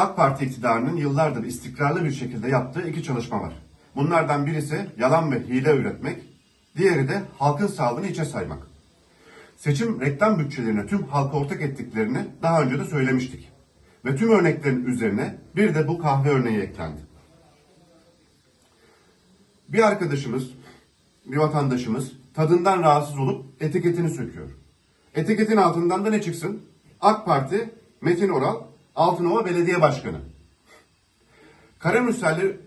AK Parti iktidarının yıllardır istikrarlı bir şekilde yaptığı iki çalışma var. Bunlardan birisi yalan ve hile üretmek, diğeri de halkın sağlığını içe saymak. Seçim reklam bütçelerini tüm halka ortak ettiklerini daha önce de söylemiştik. Ve tüm örneklerin üzerine bir de bu kahve örneği eklendi. Bir arkadaşımız, bir vatandaşımız tadından rahatsız olup etiketini söküyor. Etiketin altından da ne çıksın? AK Parti, Metin Oral, Altınova Belediye Başkanı. Karamürselli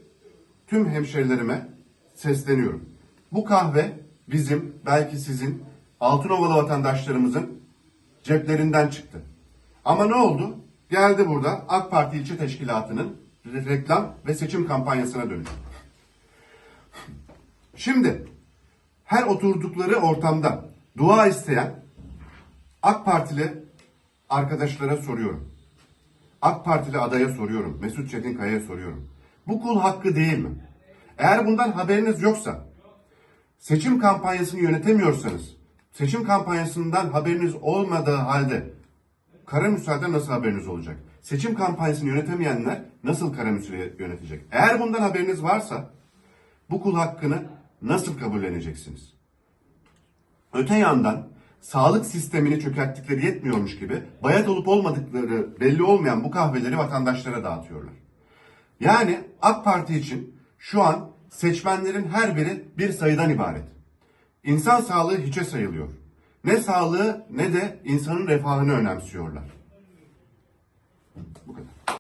tüm hemşerilerime sesleniyorum. Bu kahve bizim, belki sizin, Altınovalı vatandaşlarımızın ceplerinden çıktı. Ama ne oldu? Geldi burada AK Parti ilçe teşkilatının reklam ve seçim kampanyasına dönüştü. Şimdi her oturdukları ortamda dua isteyen AK Partili arkadaşlara soruyorum. AK Partili adaya soruyorum. Mesut Çetinkaya'ya soruyorum. Bu kul hakkı değil mi? Eğer bundan haberiniz yoksa, seçim kampanyasını yönetemiyorsanız, seçim kampanyasından haberiniz olmadığı halde kara müsaade nasıl haberiniz olacak? Seçim kampanyasını yönetemeyenler nasıl kara müsaade yönetecek? Eğer bundan haberiniz varsa bu kul hakkını nasıl kabulleneceksiniz? Öte yandan sağlık sistemini çökerttikleri yetmiyormuş gibi bayat olup olmadıkları belli olmayan bu kahveleri vatandaşlara dağıtıyorlar. Yani AK Parti için şu an seçmenlerin her biri bir sayıdan ibaret. İnsan sağlığı hiçe sayılıyor. Ne sağlığı ne de insanın refahını önemsiyorlar. Bu kadar.